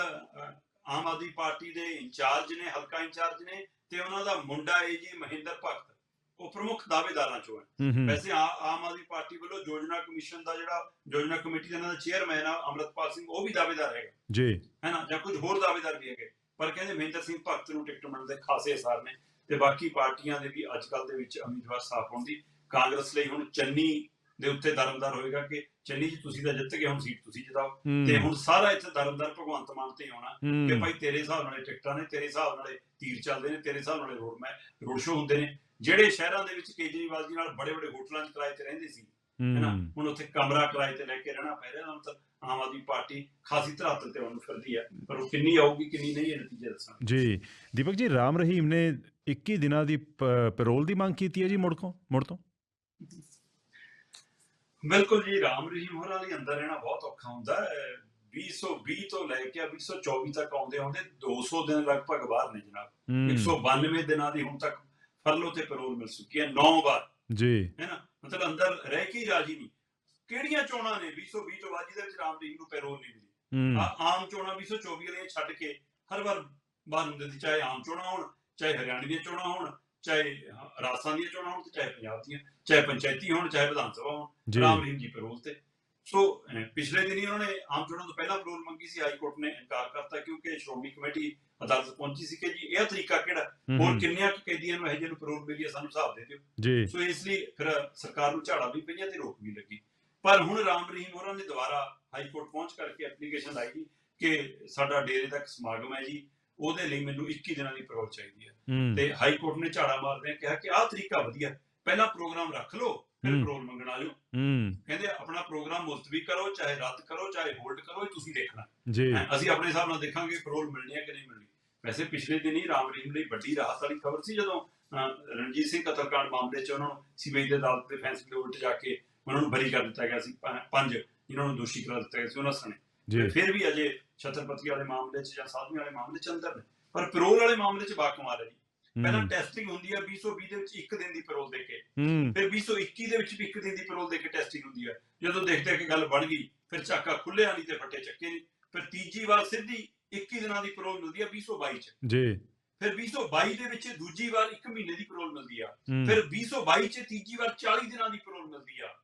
ਆਮ ਆਦਮੀ ਪਾਰਟੀ ਦੇ ਇੰਚਾਰਜ ਨੇ ਹਲਕਾ ਇੰਚਾਰਜ ਨੇ ਤੇ ਉਹਨਾਂ ਦਾ ਮੁੰਡਾ ਹੈ ਜੀ ਮਹਿੰਦਰ ਭਗਤ ਉਹ ਪ੍ਰਮੁੱਖ ਦਾਅਵੇਦਾਰਾਂ ਚੋਂ ਹੈ। ਵੈਸੇ ਆਮ ਆਦਮੀ ਪਾਰਟੀ ਵੱਲੋਂ ਯੋਜਨਾ ਕਮਿਸ਼ਨ ਦਾ ਜਿਹੜਾ ਯੋਜਨਾ ਕਮੇਟੀ ਦਾ ਇਹਨਾਂ ਦਾ ਚੇਅਰਮੈਨ ਆ ਅਮਰਤਪਾਲ ਸਿੰਘ ਉਹ ਵੀ ਦਾਅਵੇਦਾਰ ਹੈਗਾ। ਜੀ। ਹੈ ਨਾ? ਜਾਂ ਕੁਝ ਹੋਰ ਦਾਅਵੇਦਾਰ ਵੀ ਹੈਗੇ। ਪਰ ਕਹਿੰਦੇ ਮਹਿੰਦਰ ਸਿੰਘ ਭਗਤ ਨੂੰ ਟਿਕਟ ਮਿਲਣ ਦੇ ਖਾਸੇ ਅਸਾਰ ਨੇ। ਤੇ ਬਾਕੀ ਪਾਰਟੀਆਂ ਦੇ ਵੀ ਅੱਜ ਕੱਲ ਦੇ ਵਿੱਚ ਉਮੀਦਵਾਰ ਸਾਫ਼ ਹੋਣ ਦੀ ਕਾਂਗਰਸ ਲਈ ਹੁਣ ਚੰਨੀ ਦੇ ਉੱਤੇ ਦਰਮਦਾਰ ਹੋਏਗਾ ਕਿ ਚੰਨੀ ਜੀ ਤੁਸੀਂ ਤਾਂ ਜਿੱਤ ਗਏ ਹੁਣ ਸੀਟ ਤੁਸੀਂ ਜਿਤਾਓ। ਤੇ ਹੁਣ ਸਾਰਾ ਇੱਥੇ ਦਰਮਦਾਰ ਭਗਵੰਤ ਮਾਨ ਤੇ ਆਉਣਾ ਕਿ ਭਾਈ ਤੇਰੇ ਹਿਸਾਬ ਨਾਲੇ ਟਿਕਟਾਂ ਨੇ ਤੇਰੇ ਹਿਸਾਬ ਨਾਲੇ ਤੀਰ ਚੱਲਦੇ ਨੇ ਤੇਰੇ ਹਿਸਾਬ ਨਾਲੇ ਰੋਡ ਮੈਂ ਰੋਡ ਸ਼ੋ ਹੁੰਦੇ ਨੇ। ਜਿਹੜੇ ਸ਼ਹਿਰਾਂ ਦੇ ਵਿੱਚ ਕੇਜਰੀਵਾਲ ਜੀ ਨਾਲ ਬੜੇ ਬੜੇ ਹੋਟਲਾਂ 'ਚ ਕਿਰਾਏ ਤੇ ਰਹਿੰਦੇ ਸੀ ਹੈਨਾ ਹੁਣ ਉੱਥੇ ਕਮਰਾ ਕਿਰਾਏ ਤੇ ਲੈ ਕੇ ਰਹਿਣਾ ਪੈ ਰਿਹਾ ਮਤਲਬ ਆਮ ਆਦਮੀ ਪਾਰਟੀ ਖਾਸੀ ਧਰਾਤਲ ਤੇ ਉਹਨੂੰ ਫਿਰਦੀ ਹੈ। ਪਰ ਉਹ ਕਿੰਨੀ ਆਊਗੀ ਕਿੰਨੀ ਨਹੀਂ ਇਹ ਨਤੀਜੇ ਦੱਸਣ ਜੀ। ਦੀਪਕ ਜੀ ਰਾਮ ਰਹੀਮ ਨੇ 21 ਦਿਨਾਂ ਦੀ ਪੈਰੋਲ ਦੀ ਮੰਗ ਕੀਤੀ ਹੈ ਜੀ ਮੁੜ ਤੋਂ ਮੁੜ ਤੋਂ? ਬਿਲਕੁਲ ਜੀ ਰਾਮ ਰਹੀਮ ਹੋਰਾਂ ਲਈ ਅੰਦਰ ਰਹਿਣਾ ਬਹੁਤ ਔਖਾ ਹੁੰਦਾ ਹੈ। 2020 ਤੋਂ ਲੈ ਕੇ 2024 ਤੱਕ ਆਉਂਦੇ ਆਉਂਦੇ 200 ਦਿਨ ਲਗਭਗ ਬਾਹਰ ਨੇ ਜਨਾਬ। ਹੂੰ। 192 ਦਿਨਾਂ ਦੀ ਹੁਣ ਤੱਕ ਫਰਲੋ ਤੇ ਪੈਰੋਲ ਮਿਲ ਚੁੱਕੀ ਹੈ 9 ਵਾਰ। ਜੀ। ਹੈ ਨਾ? ਮਤਲਬ ਅੰਦਰ ਰਹਿ ਕੇ ਰਾਜੀ ਨਹੀਂ। ਕਿਹੜੀਆਂ ਚੋਣਾਂ ਨੇ? 2020 ਤੋਂ ਬਾਅਦ ਜਿਹਦੇ ਵਿੱਚ ਰਾਮ ਰਹੀਮ ਨੂੰ ਪੈਰੋਲ ਨਹੀਂ ਮਿਲੀ। ਆਮ ਚੋਣਾਂ 2024 ਵਾਲੀਆਂ ਛੱਡ ਕੇ ਹਰ ਵਾਰ ਬਾਹਰ ਹੁੰਦੇ ਸੀ ਚਾਹੇ ਆਮ ਚੋਣਾਂ ਹੋਣ ਚਾਹੇ ਹਰਿਆਣਾ ਦੀਆਂ ਚੋਣਾਂ ਹੋਣ ਚਾਹੇ ਰਾਜਸਥਾਨ ਦੀਆਂ ਚੋਣਾਂ ਹੋਣ ਚਾਹੇ ਪੰਜਾਬ ਦੀਆਂ ਚਾਹੇ ਪੰਚਾਇਤੀ ਹੋਣ ਚਾਹੇ ਵਿਧਾਨ ਸਭਾ ਹੋਣ ਰਾਮ ਰਹੀਮ ਜੀ ਪੈਰੋਲ ਤੇ। ਸੋ ਪਿਛਲੇ ਦਿਨੀ ਉਹਨਾਂ ਨੇ ਆਮ ਚੋਣਾਂ ਤੋਂ ਪਹਿਲਾਂ ਪੈਰੋਲ ਮੰਗੀ ਸੀ ਹਾਈ ਕੋਰਟ ਨੇ ਇਨਕਾਰ ਕਰਤਾ ਕਿਉਂਕਿ ਸ਼੍ਰੋਮਣੀ ਕਮੇਟੀ ਅਦਾਲਤ ਪਹੁੰਚੀ ਸੀ ਕਿ ਜੀ ਇਹ ਤਰੀਕਾ ਕਿਹੜਾ? ਹੋਰ ਕਿੰਨਿਆਂ ਕੁ ਕੈਦੀਆਂ ਨੂੰ ਇਹ ਜਿਹੇ ਨੂੰ ਪੈਰੋਲ ਮਿਲੀ ਹੈ ਸਾਨੂੰ ਹਿਸਾਬ ਦੇ ਦਿਓ। ਸੋ ਇਸ ਲਈ ਫਿਰ ਸਰਕਾਰ ਨੂੰ ਝਾੜਾ ਵੀ ਪਈਆਂ ਤੇ ਰੋਕ ਵੀ ਲੱਗੀ। ਪਰ ਹੁਣ ਰਾਮ ਰਹੀਮ ਹੋਰਾਂ ਨੇ ਦੁਬਾਰਾ ਹਾਈ ਕੋਰਟ ਪਹੁੰਚ ਕਰਕੇ ਐਪਲੀਕੇਸ਼ਨ ਲਾਈ ਕਿ ਸਾਡਾ ਡੇਰੇ ਤੱਕ ਸਮਾਗਮ ਹੈ ਜੀ। ਉਹਦੇ ਲਈ ਮੈਨੂੰ 21 ਦਿਨਾਂ ਦੀ ਪੈਰੋਲ ਚਾਹੀਦੀ ਹੈ। ਤੇ ਹਾਈ ਕੋਰਟ ਨੇ ਝਾੜਾ ਮਾਰਦਿਆਂ ਕਿਹਾ ਕਿ ਆਹ ਤਰੀਕਾ ਵਧੀਆ ਪਹਿਲਾਂ ਪ੍ਰੋਗਰਾਮ ਰੱਖ ਲਓ ਫਿਰ। ਪੈਰੋਲ ਮੰਗਣ ਆ ਜਾਓ ਕਹਿੰਦੇ ਆਪਣਾ ਪ੍ਰੋਗਰਾਮ ਮੁਲਤਵੀ ਕਰੋ ਚਾਹੇ ਰੱਦ ਕਰੋ ਚਾਹੇ ਹੋਲਡ ਕਰੋ ਇਹ ਤੁਸੀਂ ਦੇਖਣਾ। ਜੀ। ਅਸੀਂ ਆਪਣੇ ਹਿਸਾਬ ਨਾਲ ਦੇਖਾਂਗੇ ਪੈਰੋਲ ਮਿਲਣੀ ਹੈ ਕਿ ਨਹੀਂ ਮਿਲਣੀ। ਵੈਸੇ ਪਿਛਲੇ ਦਿਨ ਹੀ ਰਾਮ ਰਹੀਮ ਲਈ ਵੱਡੀ ਰਾਹਤ ਵਾਲੀ ਖਬਰ ਸੀ ਜਦੋਂ ਰਣਜੀਤ ਸਿੰਘ ਕਤਲकांड ਮਾਮਲੇ 'ਚ ਉਹਨਾਂ ਨੂੰ ਸੀਬੀਆਈ ਦੇ ਅਦਾਲਤ ਦੇ ਫੈਸਲੇ ਦੇ ਉਲਟ ਜਾ ਕੇ ਉਹਨਾਂ ਨੂੰ ਬਰੀ ਕਰ ਦਿੱਤਾ ਗਿਆ ਸੀ ਪੰਜ ਜਿਨ੍ਹਾਂ ਨੂੰ ਦੋਸ਼ੀ ਕਰਾਰ ਦਿੱਤਾ ਗਿਆ ਸੀ ਉਹਨਾਂ ਸਣੇ। ਜੀ। ਫਿਰ ਵੀ ਅਜੇ ਛਤਰਪਤੀ ਵਾਲੇ ਮਾਮਲੇ 'ਚ ਜਾਂ ਸਾਧਵੀ ਵਾਲੇ ਮਾਮਲੇ 'ਚ ਅੰਦਰ ਨੇ। ਪਰ ਪੈਰੋਲ ਵਾਲੇ ਮਾਮਲੇ 'ਚ ਬਾਕਮਾਲ ਹੈ। ਜੀ ਪਹਿਲਾਂ ਟੈਸਟਿੰਗ ਹੁੰਦੀ ਹੈ 2020 ਦੇ ਵਿੱਚ ਇੱਕ ਦਿਨ ਦੀ ਪੈਰੋਲ ਦੇ ਕੇ। ਫਿਰ 2021 ਦੇ ਵਿੱਚ ਵੀ ਇੱਕ ਦਿਨ ਦੀ ਪੈਰੋਲ ਦੇ ਕੇ ਟੈਸਟਿੰਗ ਹੁੰਦੀ ਹੈ ਜਦੋਂ ਦੇਖਦੇ ਆ ਕਿ ਗੱਲ ਬਣ ਗਈ ਫਿਰ ਚਾਕਾ ਖੁੱਲਿਆ ਨਹੀਂ ਤੇ ਫੱਟੇ ਚੱਕੇ ਨਹੀਂ। ਫਿਰ ਤੀਜੀ ਵਾਰ ਸਿੱਧੀ 21 ਦਿਨਾਂ ਦੀ ਪੈਰੋਲ ਮਿਲਦੀ ਹੈ 2022 ਚ। ਜੀ। ਫਿਰ 2022 ਦੇ ਵਿੱਚ ਦੂਜੀ ਵਾਰ 1 ਮਹੀਨੇ ਦੀ ਪੈਰੋਲ ਮਿਲਦੀ ਆ। ਫਿਰ 2022 ਚ ਤੀਜੀ ਵਾਰ 40 ਦਿਨਾਂ ਦੀ ਪੈਰੋਲ ਮਿਲਦੀ ਆ।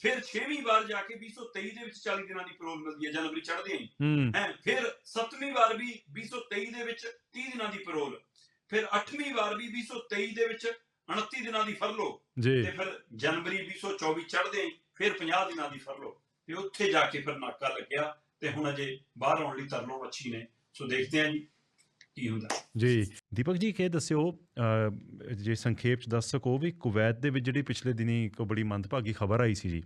ਫਿਰ 6ਵੀਂ ਵਾਰ ਜਾ ਕੇ 2023 ਦੇ ਵਿੱਚ 40 ਦਿਨਾਂ ਦੀ ਪੈਰੋਲ ਮਿਲਦੀ ਹੈ ਜਨਵਰੀ ਚੜ੍ਹਦੇ ਹੀ। ਹੂੰ ਫਿਰ 7ਵੀਂ ਵਾਰ ਵੀ 2023 ਦੇ ਵਿੱਚ 30 ਦਿਨਾਂ ਦੀ ਪੈਰੋਲ ਫਿਰ 8ਵੀਂ ਵਾਰ ਵੀ 2023 ਦੇ ਵਿੱਚ 29 ਦਿਨਾਂ ਦੀ ਫਰਲੋ ਤੇ ਫਿਰ ਜਨਵਰੀ 2024 ਚੜ੍ਹਦੇ ਹੀ ਫਿਰ 50 ਦਿਨਾਂ ਦੀ ਫਰਲੋ ਤੇ ਉੱਥੇ ਜਾ ਕੇ ਫਿਰ ਨਾਕਾ ਲੱਗਿਆ ਤੇ ਹੁਣ ਅਜੇ ਬਾਹਰ ਆਉਣ ਲਈ ਤਰਲੋ ਮੱਛੀ ਨੇ। ਸੋ ਦੇਖਦੇ ਹਾਂ ਜੀ ਕੀ ਹੁੰਦਾ। ਜੀ। ਦੀਪਕ ਜੀ ਕੀ ਦੱਸਿਓ ਜੇ ਸੰਖੇਪ ਚ ਦੱਸ ਸਕੋ ਵੀ ਕੁਵੈਤ ਦੇ ਵਿੱਚ ਜਿਹੜੀ ਪਿਛਲੇ ਦਿਨੀ ਇੱਕ ਬੜੀ ਮੰਦਭਾਗੀ ਖਬਰ ਆਈ ਸੀ ਜੀ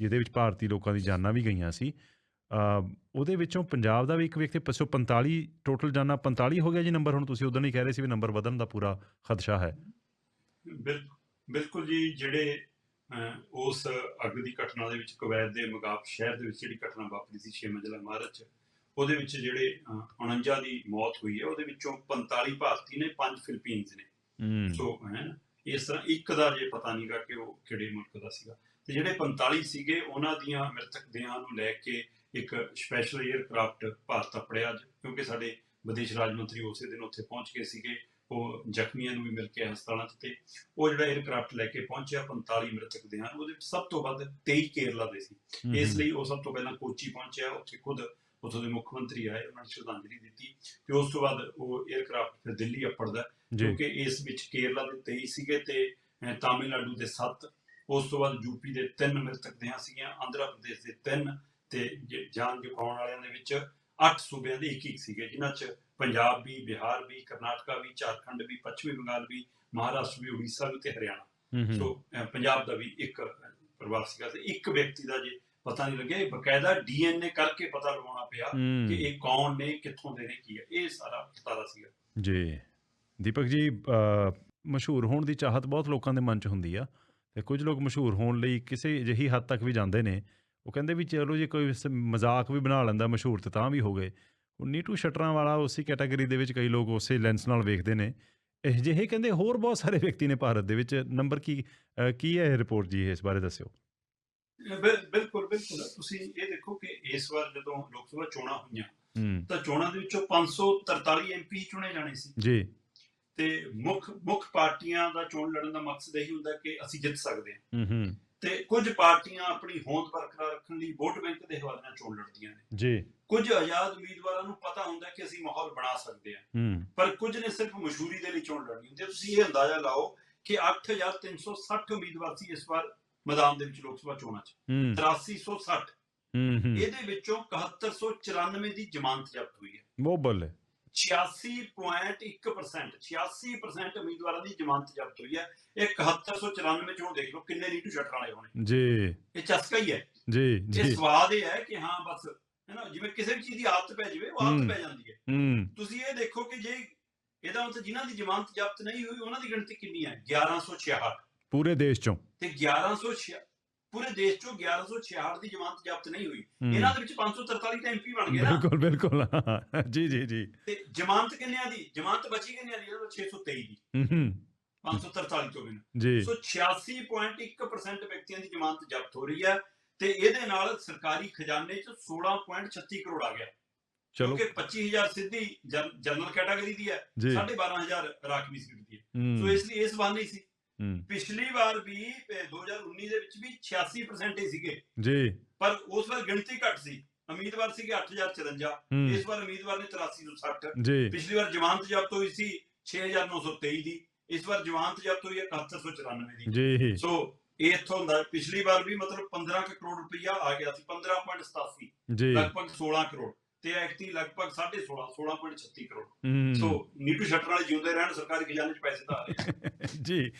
ਜਿਹਦੇ ਵਿੱਚ ਭਾਰਤੀ ਲੋਕਾਂ ਦੀ ਜਾਨਾਂ ਵੀ ਗਈਆਂ ਸੀ ਉਹਦੇ ਵਿੱਚੋਂ ਪੰਜਾਬ ਦਾ ਵੀ ਇੱਕ ਵਿਅਕਤੀ ਪਛੋ 45 ਟੋਟਲ ਜਾਨਾਂ 45 ਹੋ ਗਿਆ ਜੀ ਨੰਬਰ ਹੁਣ ਤੁਸੀਂ ਉਦੋਂ ਹੀ ਕਹਿ ਰਹੇ ਸੀ ਵੀ ਨੰਬਰ ਵਧਣ ਦਾ ਪੂਰਾ ਖਦਸ਼ਾ ਹੈ। ਬਿਲ- ਬਿਲਕੁਲ ਜੀ ਜਿਹੜੇ ਉਸ ਅੱਗ ਦੀ ਘਟਨਾ ਦੇ ਵਿੱਚ ਕੁਵੈਤ ਦੇ ਮਗਾਬ ਸ਼ਹਿਰ ਦੇ ਵਿੱਚ ਜਿਹੜੀ ਘਟਨਾ ਵਾਪਰੀ ਸੀ 6 ਮੰਜ਼ਿਲਾ ਇਮਾਰਤ 'ਚ ਉਹਦੇ ਵਿੱਚ ਜਿਹੜੇ ਅਹ, 49 ਦੀ ਮੌਤ ਹੋਈ ਹੈ ਉਹਦੇ ਵਿੱਚੋਂ 45 ਭਾਰਤੀ ਨੇ 5 ਫਿਲੀਪੀਨਸ ਨੇ। ਸੋ ਹੈ ਇਸ ਤਰ੍ਹਾਂ ਇੱਕ ਦਾ ਜੇ ਪਤਾ ਨਹੀਂਗਾ ਕਿ ਉਹ ਕਿਹੜੇ ਮੁਲਕ ਦਾ ਸੀਗਾ। ਤੇ ਜਿਹੜੇ 45 ਸੀਗੇ ਉਹਨਾਂ ਦੀਆਂ ਮ੍ਰਿਤਕ ਦੇਹਾਂ ਨੂੰ ਲੈ ਕੇ ਇੱਕ ਸਪੈਸ਼ਲ 에ਅਰਕ੍ਰਾਫਟ ਭਾਰਤ ਆਪੜਿਆ ਕਿਉਂਕਿ ਸਾਡੇ ਵਿਦੇਸ਼ ਰਾਜ ਮੰਤਰੀ ਉਸੇ ਦਿਨ ਉੱਥੇ ਪਹੁੰਚ ਗਏ ਸੀਗੇ। ਉਹ ਜ਼ਖਮੀਆਂ ਨੂੰ ਵੀ ਮਿਲ ਕੇ ਹਸਪਤਾਲਾਂ 'ਚ ਤੇ ਉਹ ਜਿਹੜਾ 에ਅਰਕ੍ਰਾਫਟ ਲੈ ਕੇ ਪਹੁੰਚਿਆ 45 ਮ੍ਰਿਤਕ ਦੇਹਾਂ ਉਹਦੇ ਵਿੱਚ ਸਭ ਤੋਂ ਵੱਧ 23 ਕੇਰਲਾ ਦੇ ਸੀ। ਇਸ ਲਈ ਉਹ ਸਭ ਤੋਂ ਪਹਿਲਾਂ ਕੋਚੀ ਪਹੁੰਚਿਆ ਉੱਥੇ ਖੁਦ ਉੱਥੋਂ ਦੇ ਮੁੱਖ ਮੰਤਰੀ ਆਏ ਉਹਨਾਂ ਨੇ ਸ਼ਰਧਾਂਜਲੀ ਦਿੱਤੀ ਤੇ ਉਸ ਤੋਂ ਬਾਅਦ ਉਹ 에ਅਰਕ੍ਰਾਫਟ ਫਿਰ ਦਿੱਲੀ ਅੱਪੜਦਾ ਕਿਉਂਕਿ ਇਸ ਵਿੱਚ ਕੇਰਲਾ ਦੇ 23 ਸੀਗੇ ਤੇ ਤਾਮਿਲਨਾਡੂ ਦੇ 7 ਉਸ ਤੋਂ ਬਾਅਦ ਯੂਪੀ ਦੇ 3 ਮ੍ਰਿਤਕ ਦੇਹਾਂ ਸੀਗੀਆਂ ਆਂਧਰਾ ਪ੍ਰਦੇਸ਼ ਦੇ 3 ਤੇ ਜਾਨ ਜੁਕਾਉਣ ਵਾਲਿਆਂ ਦੇ ਵਿੱਚ 8 ਸੂਬਿਆਂ ਦੇ ਇੱਕ ਇੱਕ ਸੀਗੇ ਜਿਨ੍ਹਾਂ 'ਚ ਪੰਜਾਬ ਵੀ ਬਿਹਾਰ ਵੀ ਕਰਨਾਟਕਾ ਵੀ ਝਾਰਖੰਡ ਵੀ ਪੱਛਮੀ ਬੰਗਾਲ ਵੀ ਮਹਾਰਾਸ਼ਟਰ ਵੀ ਉੜੀਸਾ ਵੀ ਤੇ ਹਰਿਆਣਾ। ਸੋ ਪੰਜਾਬ ਦਾ ਵੀ ਇੱਕ ਪਰਿਵਾਰ ਸੀਗਾ ਤੇ ਇੱਕ ਵਿਅਕਤੀ ਦਾ ਜੇ ਪਤਾ ਨਹੀਂ ਲੱਗਿਆ ਇਹ ਬਕਾਇਦਾ ਡੀਐਨਏ ਕਰਕੇ ਪਤਾ ਲਗਾਉਣਾ ਪਿਆ ਕਿ ਇਹ ਕੌਣ ਨੇ ਕਿੱਥੋਂ ਦੇ ਨੇ ਕੀ ਹੈ। ਇਹ ਸਾਰਾ ਪਤਾ ਸੀਗਾ। ਜੀ। ਦੀਪਕ ਜੀ ਮਸ਼ਹੂਰ ਹੋਣ ਦੀ ਚਾਹਤ ਬਹੁਤ ਲੋਕਾਂ ਦੇ ਮਨ 'ਚ ਹੁੰਦੀ ਆ ਤੇ ਕੁਝ ਲੋਕ ਮਸ਼ਹੂਰ ਹੋਣ ਲਈ ਕਿਸੇ ਅਜਿਹੀ ਹੱਦ ਤੱਕ ਵੀ ਜਾਂਦੇ ਨੇ। ਉਹ ਕਹਿੰਦੇ ਵੀ ਚਲੋ ਜੇ ਕੋਈ ਮਜ਼ਾਕ ਵੀ ਬਣਾ ਲੈਂਦਾ ਮਸ਼ਹੂਰ ਤੇ ਤਾਂ ਵੀ ਹੋ ਗਏ। ਉਹ ਨੀਟੂ ਸ਼ਟਰਾਂ ਵਾਲਾ ਉਸੇ ਕੈਟਾਗਰੀ ਦੇ ਵਿੱਚ ਕਈ ਲੋਕ ਉਸੇ ਲੈਂਸ ਨਾਲ ਵੇਖਦੇ ਨੇ। ਇਹ ਜਿਹੇ ਕਹਿੰਦੇ ਹੋਰ ਬਹੁਤ ਸਾਰੇ ਵਿਅਕਤੀ ਨੇ ਭਾਰਤ ਦੇ ਵਿੱਚ। ਨੰਬਰ ਕੀ ਕੀ ਹੈ ਇਹ ਰਿਪੋਰਟ ਜੀ ਇਸ ਬਾਰੇ ਦੱਸਿਓ। ਬਿਲਕੁਲ ਬਿਲਕੁਲ। ਤੁਸੀਂ ਇਹ ਦੇਖੋ ਕਿ ਇਸ ਵਾਰ ਜਦੋਂ ਲੋਕ ਸਭਾ ਚੋਣਾਂ ਹੋਈਆਂ ਤਾਂ ਚੋਣਾਂ ਦੇ ਵਿੱਚੋਂ 543 ਐਮਪੀ ਚੁਣੇ ਜਾਣੇ ਸੀ। ਜੀ। ਤੇ ਮੁੱਖ ਮੁੱਖ ਪਾਰਟੀਆਂ ਦਾ ਚੋਣ ਲੜਨ ਦਾ ਮਕਸਦ ਇਹੀ ਹੁੰਦਾ ਕਿ ਅਸੀਂ ਜਿੱਤ ਸਕਦੇ ਹਾਂ। ਹੂੰ ਹੂੰ। ਤੇ ਕੁਝ ਪਾਰਟੀਆਂ ਆਪਣੀ ਹੋਂਦ ਬਰਕਰਾਰ ਰੱਖਣ ਲਈ ਵੋਟ ਬੈਂਕ ਦੇ ਹਵਾਲੇ ਨਾਲ ਚੋਣ ਲੜਦੀਆਂ ਨੇ। ਜੀ। ਕੁਝ ਆਜ਼ਾਦ ਉਮੀਦਵਾਰਾਂ ਨੂੰ ਪਤਾ ਹੁੰਦਾ ਕਿ ਅਸੀਂ ਮਾਹੌਲ ਬਣਾ ਸਕਦੇ ਹਾਂ। ਹੂੰ। ਪਰ ਕੁਝ ਨੇ ਸਿਰਫ ਮਸ਼ਹੂਰੀ ਦੇ ਲਈ ਚੋਣ ਲੜਨੀ ਹੁੰਦੀ ਤੁਸੀਂ ਇਹ ਅੰਦਾਜ਼ਾ ਲਾਓ ਕਿ 8360 ਉਮੀਦਵਾਰ ਸੀ ਇਸ ਵਾਰ ਮੈਦਾਨ ਦੇ ਵਿੱਚ ਲੋਕ ਸਭਾ ਚੋਣਾਂ 'ਚ। ਹੂੰ। 8360 ਹੂੰ ਹੂੰ ਇਹਦੇ ਵਿੱਚੋਂ 7194 ਦੀ ਜ਼ਮਾਨਤ ਜ਼ਬਤ ਹੋਈ ਹੈ। ਬੱਲੇ। 86.1% 86% ਉਮੀਦਵਾਰਾਂ ਦੀ ਜ਼ਮਾਨਤ ਜ਼ਬਤ ਹੋਈ ਹੈ। ਇਹ 7194 ਚੋਂ ਦੇਖ ਲਓ ਕਿੰਨੇ ਰੀਟੂ ਸ਼ਟਰ ਵਾਲੇ ਹੋਣੇ। ਜੀ। ਇਹ ਚਸਕਾ ਹੀ ਹੈ। ਜੀ ਇਹ ਜੀ। ਸਵਾਦ ਇਹ ਹੈ ਕਿ ਹਾਂ ਬਸ ਹੈ ਨਾ ਜਿਵੇਂ ਕਿਸੇ ਵੀ ਚੀਜ਼ ਦੀ ਆਦਤ ਪੈ ਜਾਵੇ ਉਹ ਆਦਤ। ਪੈ ਜਾਂਦੀ ਹੈ। ਹੂੰ। ਤੁਸੀਂ ਇਹ ਦੇਖੋ ਕਿ ਜੇ ਇਹਦਾ ਮਤਲਬ ਜਿਨ੍ਹਾਂ ਦੀ ਜ਼ਮਾਨਤ ਜ਼ਬਤ ਨਹੀਂ ਹੋਈ ਉਹਨਾਂ ਦੀ ਗਿਣਤੀ ਕਿੰਨੀ ਹੈ? 1166 ਪੂਰੇ ਦੇਸ਼ ਚੋਂ। ਤੇ 1166 ਪੂਰੇ ਦੇਸ਼ ਚੋਂ 1166 ਦੀ ਜ਼ਮਾਨਤ ਜ਼ਬਤ ਨਹੀਂ ਹੋਈ। ਇਹਨਾਂ ਦੇ ਵਿੱਚ 543 ਤਾਂ ਐਮਪੀ ਬਣ ਗਏ ਨਾ ਬਿਲਕੁਲ ਬਿਲਕੁਲ ਜੀ ਜੀ ਜੀ। ਤੇ ਜ਼ਮਾਨਤ ਕਿੰਨਿਆਂ ਦੀ? ਜ਼ਮਾਨਤ ਬਚੀ ਕਿੰਨਿਆਂ ਦੀ? ਇਹਨਾਂ 623 ਦੀ। ਹੂੰ, ਹੂੰ, 543 ਤੋਂ ਬਿਨਾਂ। ਜੀ। ਸੋ 86.1% ਵਿਅਕਤੀਆਂ ਦੀ ਜ਼ਮਾਨਤ ਜ਼ਬਤ ਹੋ ਰਹੀ ਹੈ ਤੇ ਇਹਦੇ ਨਾਲ ਸਰਕਾਰੀ ਖਜ਼ਾਨੇ 'ਚ 16.36 ਕਰੋੜ ਆ ਗਿਆ। ਚਲੋ। ਕਿਉਂਕਿ 25000 ਸਿੱਧੀ ਜਨ- ਜਨਰਲ ਕੈਟਾਗਰੀ ਦੀ ਹੈ। ਜੀ। 12500 ਰਾਖਵੀ ਸੀਟ ਦੀ ਹੈ। ਸੋ ਇਸ ਲਈ ਇਸ ਬਹਾਨੇ ਹੀ ਸੀ। ਪਿਛਲੀ ਵਾਰ ਵੀ ਅਹ, 2019 ਦੇ ਵਿੱਚ ਵੀ 86% ਹੀ ਸੀਗੇ। ਜੀ। ਪਰ ਉਸ ਵਾਰ ਗਿਣਤੀ ਘੱਟ ਸੀ। ਉਮੀਦਵਾਰ ਸੀਗੇ 8054 ਹੂੰ, ਇਸ ਵਾਰ ਉਮੀਦਵਾਰ ਨੇ 8360 ਜੀ। ਪਿਛਲੀ ਵਾਰ ਜ਼ਮਾਨਤ ਜ਼ਬਤ ਹੋਈ ਸੀ 6923 ਦੀ। ਇਸ ਵਾਰ ਜ਼ਮਾਨਤ ਜ਼ਬਤ ਹੋਈ ਹੈ 7194 ਦੀ। ਜੀ। ਸੋ ਇਹ ਇੱਥੋਂ ਦਾ ਪਿਛਲੀ ਵਾਰ ਵੀ ਮਤਲਬ 15 ਕੁ ਕਰੋੜ ਰੁਪਈਆ ਆ ਗਿਆ ਸੀ। 15.87 ਜੀ। ਲਗਭਗ 16 ਕਰੋੜ। ਤੇ ਐਕਟੀ ਲਗਭਗ 16.5 16.36 ਕਰੋੜ। ਸੋ ਨੀਟੂ ਸ਼ਟਰ ਵਾਲੇ ਜਿਉਂਦੇ ਰਹਿਣ ਸਰਕਾਰੀ ਖਜ਼ਾਨੇ 'ਚ ਪੈਸੇ ਤਾਂ ਆ ਰਹੇ। ਜੀ।